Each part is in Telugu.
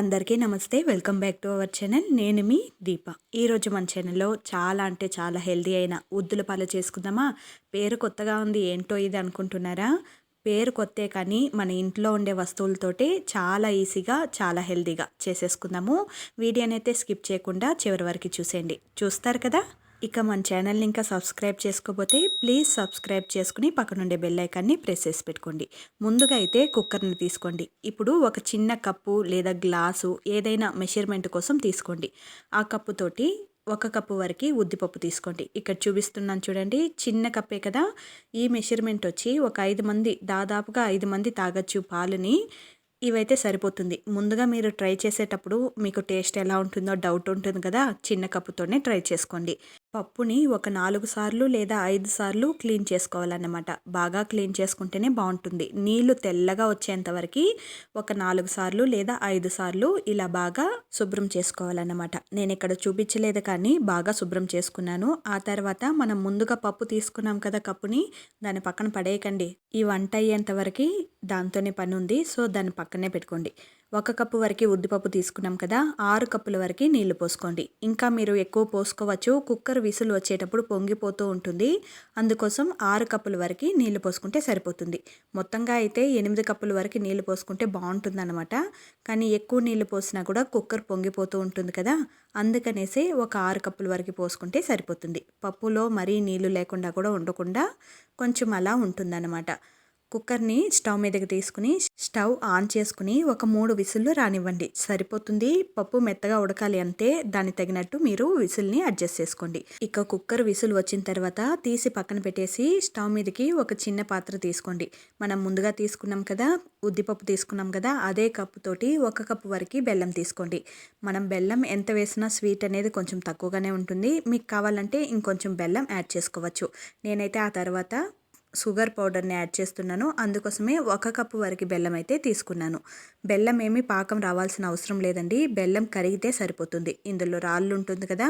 అందరికీ నమస్తే. Welcome back to our channel. నేను మీ దీప. ఈరోజు మన ఛానల్లో చాలా అంటే చాలా హెల్దీ అయిన ఉద్దుల పాలు చేసుకుందామా? పేరు కొత్తగా ఉంది ఏంటో ఇది అనుకుంటున్నారా? పేరు కొత్తే కానీ మన ఇంట్లో ఉండే వస్తువులతోటి చాలా ఈజీగా చాలా హెల్దీగా చేసేసుకుందాము. వీడియోనైతే స్కిప్ చేయకుండా చివరి వరకు చూసేయండి. చూస్తారు కదా? ఇక మన ఛానల్ని ఇంకా సబ్స్క్రైబ్ చేసుకోకపోతే ప్లీజ్ సబ్స్క్రైబ్ చేసుకుని పక్కనుండే బెల్ ఐకాన్ని ప్రెస్ చేసి పెట్టుకోండి. ముందుగా అయితే కుక్కర్ని తీసుకోండి. ఇప్పుడు ఒక చిన్న కప్పు లేదా గ్లాసు ఏదైనా మెషర్మెంట్ కోసం తీసుకోండి. ఆ కప్పుతోటి ఒక కప్పు వరకు ఉద్దిపప్పు తీసుకోండి. ఇక్కడ చూపిస్తున్నాను చూడండి చిన్న కప్పే కదా. ఈ మెషర్మెంట్ వచ్చి ఒక ఐదు మంది దాదాపుగా ఐదు మంది తాగొచ్చు పాలుని ఇవైతే సరిపోతుంది. ముందుగా మీరు ట్రై చేసేటప్పుడు మీకు టేస్ట్ ఎలా ఉంటుందో డౌట్ ఉంటుంది కదా చిన్న కప్పుతోనే ట్రై చేసుకోండి. పప్పుని ఒక నాలుగు సార్లు లేదా ఐదు సార్లు క్లీన్ చేసుకోవాలన్నమాట. బాగా క్లీన్ చేసుకుంటేనే బాగుంటుంది. నీళ్ళు తెల్లగా వచ్చేంతవరకు ఒక నాలుగు సార్లు లేదా ఐదు సార్లు ఇలా బాగా శుభ్రం చేసుకోవాలన్నమాట. నేను ఇక్కడ చూపించలేదు కానీ బాగా శుభ్రం చేసుకున్నాను. ఆ తర్వాత మనం ముందుగా పప్పు తీసుకున్నాం కదా కప్పుని దాని పక్కన పడేయకండి. ఈ వంట అయ్యేంతవరకు దాంతోనే పని ఉంది. సో దాన్ని పక్కనే పెట్టుకోండి. ఒక కప్పు వరకు ఉద్దిపప్పు తీసుకున్నాం కదా ఆరు కప్పుల వరకు నీళ్ళు పోసుకోండి. ఇంకా మీరు ఎక్కువ పోసుకోవచ్చు. కుక్కర్ విసులు వచ్చేటప్పుడు పొంగిపోతూ ఉంటుంది. అందుకోసం ఆరు కప్పుల వరకు నీళ్ళు పోసుకుంటే సరిపోతుంది. మొత్తంగా అయితే ఎనిమిది కప్పుల వరకు నీళ్ళు పోసుకుంటే బాగుంటుందన్నమాట. కానీ ఎక్కువ నీళ్ళు పోసినా కూడా కుక్కర్ పొంగిపోతూ ఉంటుంది కదా. అందుకనేసి ఒక ఆరు కప్పుల వరకు పోసుకుంటే సరిపోతుంది. పప్పులో మరీ నీళ్ళు లేకుండా కూడా ఉండకుండా కొంచెం అలా ఉంటుందన్నమాట. కుక్కర్ని స్టవ్ మీదకి తీసుకుని స్టవ్ ఆన్ చేసుకుని ఒక మూడు విసుల్లు రానివ్వండి. సరిపోతుంది. పప్పు మెత్తగా ఉడకాలి అంతే దాని తగినట్టు మీరు విసుల్ని అడ్జస్ట్ చేసుకోండి. ఇక కుక్కర్ విసులు వచ్చిన తర్వాత తీసి పక్కన పెట్టేసి స్టవ్ మీదకి ఒక చిన్న పాత్ర తీసుకోండి. మనం ముందుగా తీసుకున్నాం కదా ఉద్దిపప్పు తీసుకున్నాం కదా అదే కప్పుతోటి ఒక కప్పు వరకు బెల్లం తీసుకోండి. మనం బెల్లం ఎంత వేసినా స్వీట్ అనేది కొంచెం తక్కువగానే ఉంటుంది. మీకు కావాలంటే ఇంకొంచెం బెల్లం యాడ్ చేసుకోవచ్చు. నేనైతే ఆ తర్వాత షుగర్ పౌడర్ని యాడ్ చేస్తున్నాను. అందుకోసమే ఒక కప్పు వరకు బెల్లం అయితే తీసుకున్నాను. బెల్లం ఏమి పాకం రావాల్సిన అవసరం లేదండి. బెల్లం కరిగితే సరిపోతుంది. ఇందులో రాళ్ళు ఉంటుంది కదా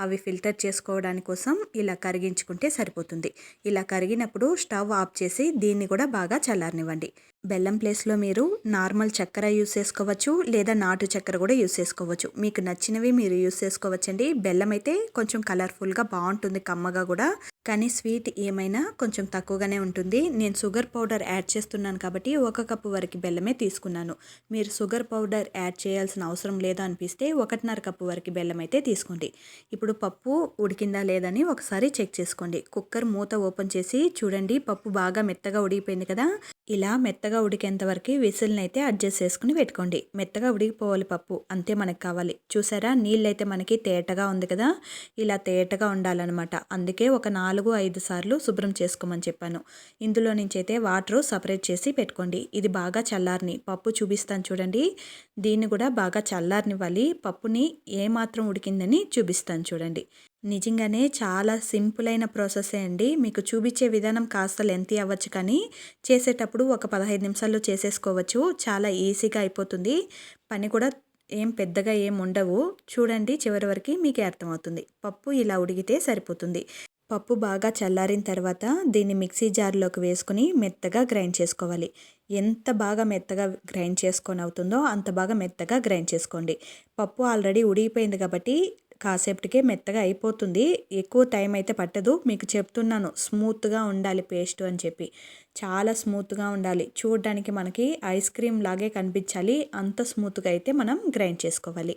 అవి ఫిల్టర్ చేసుకోవడానికి కోసం ఇలా కరిగించుకుంటే సరిపోతుంది. ఇలా కరిగినప్పుడు స్టవ్ ఆఫ్ చేసి దీన్ని కూడా బాగా చల్లారనివ్వండి. బెల్లం ప్లేస్లో మీరు నార్మల్ చక్కెర యూస్ చేసుకోవచ్చు లేదా నాటు చక్కెర కూడా యూస్ చేసుకోవచ్చు. మీకు నచ్చినవి మీరు యూస్ చేసుకోవచ్చండి. బెల్లం అయితే కొంచెం కలర్ఫుల్గా బాగుంటుంది కమ్మగా కూడా. కానీ స్వీట్ ఏమైనా కొంచెం తక్కువగానే ఉంటుంది. నేను షుగర్ పౌడర్ యాడ్ చేస్తున్నాను కాబట్టి ఒక కప్పు వరకు బెల్లమే తీసుకున్నాను. మీరు షుగర్ పౌడర్ యాడ్ చేయాల్సిన అవసరం లేదా అనిపిస్తే ఒకటిన్నర కప్పు వరకు బెల్లం అయితే తీసుకోండి. ఇప్పుడు పప్పు ఉడికిందా లేదని ఒకసారి చెక్ చేసుకోండి. కుక్కర్ మూత ఓపెన్ చేసి చూడండి పప్పు బాగా మెత్తగా ఉడికిపోయింది కదా. ఇలా మెత్తగా ఉడికేంత వరకు విసిల్ని అయితే అడ్జస్ట్ చేసుకుని పెట్టుకోండి. మెత్తగా ఉడికిపోవాలి పప్పు. అంతే మనకు కావాలి. చూసారా? నీళ్ళైతే మనకి తేటగా ఉంది కదా? ఇలా తేటగా ఉండాలన్నమాట. అందుకే ఒక నాలుగు ఐదు సార్లు శుభ్రం చేసుకోమని చెప్పాను. ఇందులో నుంచి అయితే వాటర్ సపరేట్ చేసి పెట్టుకోండి. ఇది బాగా చల్లారిని. పప్పు చూపిస్తాను చూడండి. దీన్ని కూడా బాగా చల్లారనివ్వాలి. పప్పుని ఏమాత్రం ఉడికిందని చూపిస్తాను చూడండి. నిజంగానే చాలా సింపుల్ అయిన ప్రాసెసే అండి. మీకు చూపించే విధానం కాస్త లెంతీ అవ్వచ్చు కానీ చేసేటప్పుడు ఒక పదహైదు నిమిషాల్లో చేసేసుకోవచ్చు. చాలా ఈజీగా అయిపోతుంది. పని కూడా ఏం పెద్దగా ఏం ఉండవు. చూడండి చివరి వరకు మీకే అర్థమవుతుంది. పప్పు ఇలా ఉడిగితే సరిపోతుంది. పప్పు బాగా చల్లారిన తర్వాత దీన్ని మిక్సీ జార్లోకి వేసుకుని మెత్తగా గ్రైండ్ చేసుకోవాలి. ఎంత బాగా మెత్తగా గ్రైండ్ చేసుకొని అవుతుందో అంత బాగా మెత్తగా గ్రైండ్ చేసుకోండి. పప్పు ఆల్రెడీ ఉడిగిపోయింది కాబట్టి కాసేపటికే మెత్తగా అయిపోతుంది. ఎక్కువ టైం అయితే పట్టదు. మీకు చెప్తున్నాను స్మూత్గా ఉండాలి పేస్ట్ అని చెప్పి. చాలా స్మూత్గా ఉండాలి. చూడడానికి మనకి ఐస్ క్రీమ్ లాగే కనిపించాలి. అంత స్మూత్గా అయితే మనం గ్రైండ్ చేసుకోవాలి.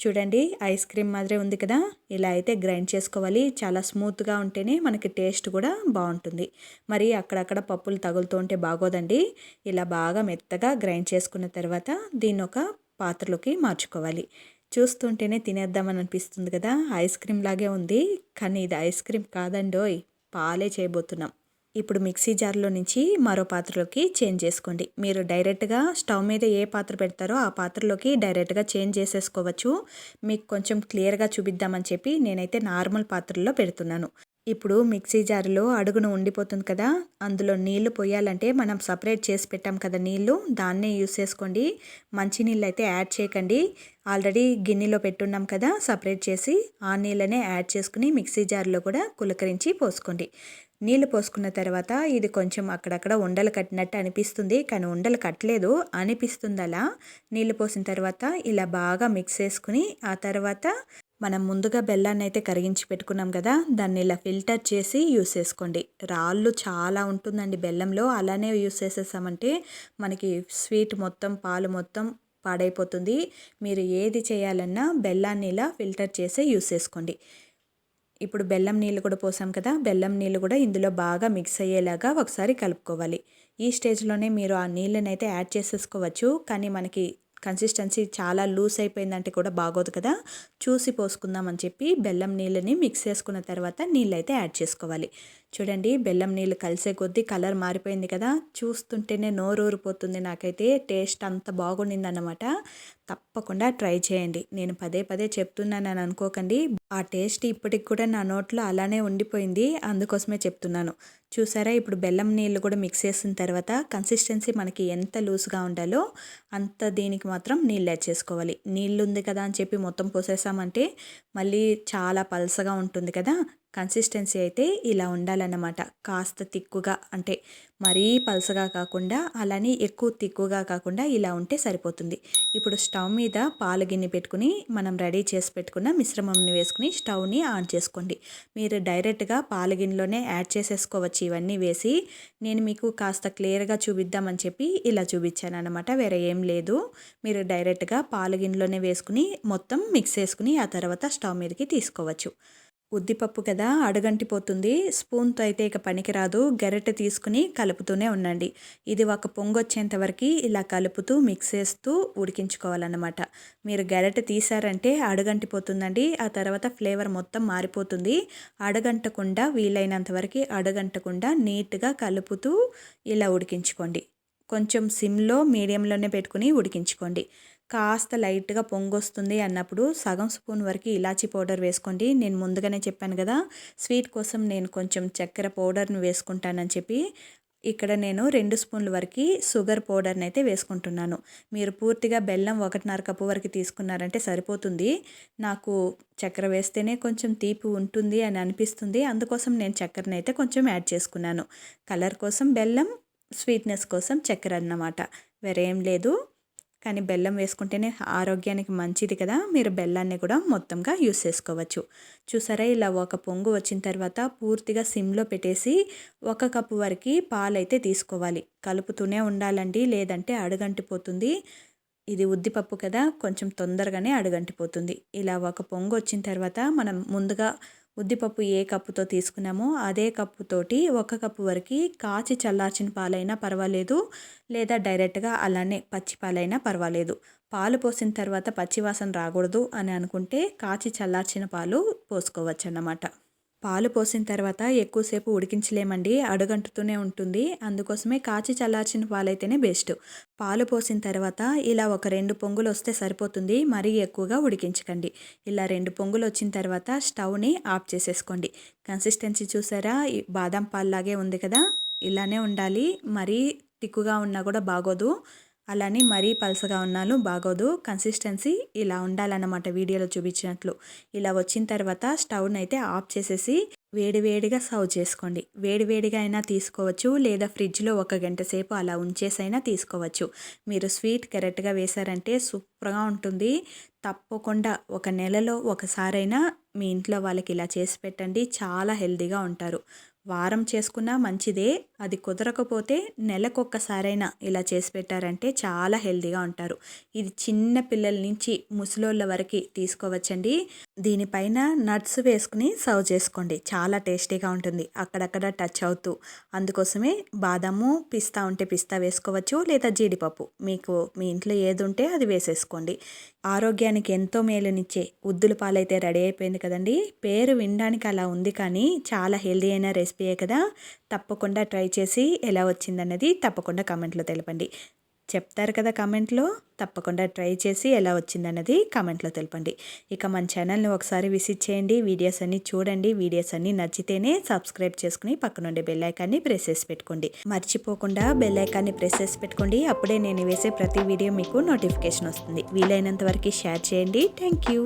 చూడండి ఐస్ క్రీమ్ మాదిరే ఉంది కదా? ఇలా అయితే గ్రైండ్ చేసుకోవాలి. చాలా స్మూత్గా ఉంటేనే మనకి టేస్ట్ కూడా బాగుంటుంది. మరి అక్కడక్కడ పప్పులు తగులుతూ ఉంటే బాగోదండి. ఇలా బాగా మెత్తగా గ్రైండ్ చేసుకున్న తర్వాత దీన్ని ఒక పాత్రలోకి మార్చుకోవాలి. చూస్తుంటేనే తినేద్దామని అనిపిస్తుంది కదా. ఐస్ క్రీమ్ లాగే ఉంది. కానీ ఇది ఐస్ క్రీమ్ కాదండోయ్. పాలే చేయబోతున్నాం. ఇప్పుడు మిక్సీ జార్లో నుంచి మరో పాత్రలోకి చేంజ్ చేసుకోండి. మీరు డైరెక్ట్గా స్టవ్ మీద ఏ పాత్ర పెడతారో ఆ పాత్రలోకి డైరెక్ట్గా చేంజ్ చేసేసుకోవచ్చు. మీకు కొంచెం క్లియర్గా చూపిద్దామని చెప్పి నేనైతే నార్మల్ పాత్రలో పెడుతున్నాను. ఇప్పుడు మిక్సీ జారులో అడుగును ఉండిపోతుంది కదా అందులో నీళ్ళు పోయాలంటే మనం సపరేట్ చేసి పెట్టాం కదా నీళ్ళు దాన్నే యూస్ చేసుకోండి. మంచి నీళ్ళు అయితే యాడ్ చేయకండి. ఆల్రెడీ గిన్నెలో పెట్టున్నాం కదా సపరేట్ చేసి ఆ నీళ్ళనే యాడ్ చేసుకుని మిక్సీ జార్లో కూడా కులకరించి పోసుకోండి. నీళ్ళు పోసుకున్న తర్వాత ఇది కొంచెం అక్కడక్కడ ఉండలు కట్టినట్టు అనిపిస్తుంది కానీ ఉండలు కట్టలేదు అనిపిస్తుంది అలా నీళ్ళు పోసిన తర్వాత ఇలా బాగా మిక్స్ చేసుకుని ఆ తర్వాత మనం ముందుగా బెల్లాన్ని అయితే కరిగించి పెట్టుకున్నాం కదా దాన్ని ఇలా ఫిల్టర్ చేసి యూస్ చేసుకోండి. రాళ్ళు చాలా ఉంటుందండి బెల్లంలో అలానే యూస్ చేసేసామంటే మనకి స్వీట్ మొత్తం పాలు మొత్తం పాడైపోతుంది. మీరు ఏది చేయాలన్నా బెల్లాన్ని ఇలా ఫిల్టర్ చేసే యూస్ చేసుకోండి. ఇప్పుడు బెల్లం నీళ్ళు కూడా పోసాం కదా బెల్లం నీళ్ళు కూడా ఇందులో బాగా మిక్స్ అయ్యేలాగా ఒకసారి కలుపుకోవాలి. ఈ స్టేజ్లోనే మీరు ఆ నీళ్ళని అయితే యాడ్ చేసేసుకోవచ్చు కానీ మనకి కన్సిస్టెన్సీ చాలా లూస్ అయిపోయిందంటే కూడా బాగోదు కదా. చూసి పోసుకుందామని చెప్పి బెల్లం నీళ్ళని మిక్స్ చేసుకున్న తర్వాత నీళ్ళు అయితే యాడ్ చేసుకోవాలి. చూడండి బెల్లం నీళ్ళు కలిసే కొద్దీ కలర్ మారిపోయింది కదా. చూస్తుంటేనే నోరూరిపోతుంది నాకైతే. టేస్ట్ అంత బాగుండింది అన్నమాట తప్పకుండా ట్రై చేయండి. నేను పదే పదే చెప్తున్నానని అనుకోకండి. ఆ టేస్ట్ ఇప్పటికి కూడా నా నోట్లో అలానే ఉండిపోయింది. అందుకోసమే చెప్తున్నాను. చూసారా ఇప్పుడు బెల్లం నీళ్ళు కూడా మిక్స్ చేసిన తర్వాత కన్సిస్టెన్సీ మనకి ఎంత లూజ్గా ఉండాలో అంత దీనికి మాత్రం నీళ్ళు యాడ్ చేసుకోవాలి. నీళ్ళు ఉంది కదా అని చెప్పి మొత్తం పోసేసామంటే మళ్ళీ చాలా పలసగా ఉంటుంది కదా. కన్సిస్టెన్సీ అయితే ఇలా ఉండాలన్నమాట. కాస్త తిక్కుగా అంటే మరీ పలసగా కాకుండా అలానే ఎక్కువ తిక్కుగా కాకుండా ఇలా ఉంటే సరిపోతుంది. ఇప్పుడు స్టవ్ మీద పాలు గిన్నె పెట్టుకుని మనం రెడీ చేసి పెట్టుకున్న మిశ్రమంని వేసుకుని స్టవ్ని ఆన్ చేసుకోండి. మీరు డైరెక్ట్గా పాల గిన్నెలోనే యాడ్ చేసేసుకోవచ్చు. ఇవన్నీ వేసి నేను మీకు కాస్త క్లియర్గా చూపిద్దామని చెప్పి ఇలా చూపించాను అనమాట వేరే ఏం లేదు. మీరు డైరెక్ట్గా పాల గిన్నెలోనే వేసుకుని మొత్తం మిక్స్ చేసుకుని ఆ తర్వాత స్టవ్ మీదకి తీసుకోవచ్చు. ఉద్దిపప్పు కదా అడగంటిపోతుంది. స్పూన్తో అయితే ఇక పనికిరాదు. గరిటె తీసుకుని కలుపుతూనే ఉండండి. ఇది ఒక పొంగొచ్చేంత వరకు ఇలా కలుపుతూ మిక్స్ చేస్తూ ఉడికించుకోవాలన్నమాట. మీరు గరిటె తీసారంటే అడగంటిపోతుందండి. ఆ తర్వాత ఫ్లేవర్ మొత్తం మారిపోతుంది. అడగంటకుండా వీలైనంత వరకు అడగంటకుండా నీట్గా కలుపుతూ ఇలా ఉడికించుకోండి. కొంచెం సిమ్లో మీడియంలోనే పెట్టుకుని ఉడికించుకోండి. కాస్త లైట్గా పొంగొస్తుంది అన్నప్పుడు సగం స్పూన్ వరకు ఇలాచీ పౌడర్ వేసుకోండి. నేను ముందుగానే చెప్పాను కదా స్వీట్ కోసం నేను కొంచెం చక్కెర పౌడర్ని వేసుకుంటానని చెప్పి ఇక్కడ నేను రెండు స్పూన్ల వరకు షుగర్ పౌడర్ని అయితే వేసుకుంటున్నాను. మీరు పూర్తిగా బెల్లం ఒకటిన్నర కప్పు వరకు తీసుకున్నారంటే సరిపోతుంది. నాకు చక్కెర వేస్తేనే కొంచెం తీపి ఉంటుంది అని అనిపిస్తుంది. అందుకోసం నేను చక్కెరని అయితే కొంచెం యాడ్ చేసుకున్నాను. కలర్ కోసం బెల్లం స్వీట్నెస్ కోసం చక్కెర అన్నమాట. వేరేం లేదు. కానీ బెల్లం వేసుకుంటేనే ఆరోగ్యానికి మంచిది కదా. మీరు బెల్లాన్ని కూడా మొత్తంగా యూస్ చేసుకోవచ్చు. చూసారా? ఇలా ఒక పొంగు వచ్చిన తర్వాత పూర్తిగా సిమ్లో పెట్టేసి ఒక కప్పు వరకు పాలైతే తీసుకోవాలి. కలుపుతూనే ఉండాలండి. లేదంటే అడుగంటిపోతుంది. ఇది ఉద్దిపప్పు కదా. కొంచెం తొందరగానే అడుగంటిపోతుంది. ఇలా ఒక పొంగు వచ్చిన తర్వాత మనం ముందుగా ఉద్దిపప్పు ఏ కప్పుతో తీసుకున్నామో అదే కప్పుతోటి ఒక కప్పు వరకు కాచి చల్లార్చిన పాలైనా పర్వాలేదు లేదా డైరెక్ట్గా అలానే పచ్చి పాలైనా పర్వాలేదు. పాలు పోసిన తర్వాత పచ్చివాసన రాకూడదు అని అనుకుంటే కాచి చల్లార్చిన పాలు పోసుకోవచ్చు అన్నమాట పాలు పోసిన తర్వాత ఎక్కువసేపు ఉడికించలేమండి అడుగంటుతూనే ఉంటుంది. అందుకోసమే కాచి చల్లార్చిన పాలైతేనే బెస్ట్. పాలు పోసిన తర్వాత ఇలా ఒక రెండు పొంగులు వస్తే సరిపోతుంది. మరీ ఎక్కువగా ఉడికించకండి. ఇలా రెండు పొంగులు వచ్చిన తర్వాత స్టవ్ని ఆఫ్ చేసేసుకోండి. కన్సిస్టెన్సీ చూసారా? బాదం పాల్లాగే ఉంది కదా? ఇలానే ఉండాలి. మరీ తిక్కుగా ఉన్నా కూడా బాగోదు. అలానే మరీ పలసగా ఉన్నాను బాగోదు. కన్సిస్టెన్సీ ఇలా ఉండాలన్నమాట వీడియోలో చూపించినట్లు. ఇలా వచ్చిన తర్వాత స్టవ్ని అయితే ఆఫ్ చేసేసి వేడివేడిగా సర్వ్ చేసుకోండి. వేడివేడిగా అయినా తీసుకోవచ్చు లేదా ఫ్రిడ్జ్లో ఒక గంట సేపు అలా ఉంచేసైనా తీసుకోవచ్చు. మీరు స్వీట్ కరెక్ట్గా వేశారంటే సూపర్గా ఉంటుంది. తప్పకుండా ఒక నెలలో ఒకసారైనా మీ ఇంట్లో వాళ్ళకి ఇలా చేసి పెట్టండి. చాలా హెల్దీగా ఉంటారు. వారం చేసుకున్నా మంచిదే. అది కుదరకపోతే నెలకొక్కసారైనా ఇలా చేసి పెట్టారంటే చాలా హెల్దీగా ఉంటారు. ఇది చిన్న పిల్లల నుంచి ముసలోళ్ళ వరకు తీసుకోవచ్చండి. దీనిపైన నట్స్ వేసుకుని సర్వ్ చేసుకోండి. చాలా టేస్టీగా ఉంటుంది. అక్కడక్కడ టచ్ అవుతూ. అందుకోసమే బాదము పిస్తా ఉంటే పిస్తా వేసుకోవచ్చు లేదా జీడిపప్పు. మీకు మీ ఇంట్లో ఏది ఉంటే అది వేసేసుకోండి. ఆరోగ్యానికి ఎంతో మేలునిచ్చే ఉద్దుల పాలైతే రెడీ అయిపోయింది కదండి. పేరు వినడానికి అలా ఉంది కానీ చాలా హెల్దీ అయిన రెసిపీయే కదా. తప్పకుండా ట్రై చేసి ఎలా వచ్చిందన్నది తప్పకుండా కామెంట్లో తెలపండి. చెప్తారు కదా కామెంట్లో తప్పకుండా ట్రై చేసి ఎలా వచ్చిందన్నది కామెంట్లో తెలపండి. ఇక మన ఛానల్ని ఒకసారి విజిట్ చేయండి వీడియోస్ అన్నీ చూడండి వీడియోస్ అన్నీ నచ్చితేనే సబ్స్క్రైబ్ చేసుకుని పక్కనుండే బెల్ ఐకాన్ని ప్రెస్ చేసి పెట్టుకోండి. మర్చిపోకుండా బెల్ ఐకాన్ని ప్రెస్ చేసి పెట్టుకోండి అప్పుడే నేను వేసే ప్రతి వీడియో మీకు నోటిఫికేషన్ వస్తుంది. వీలైనంత వరకు షేర్ చేయండి. Thank you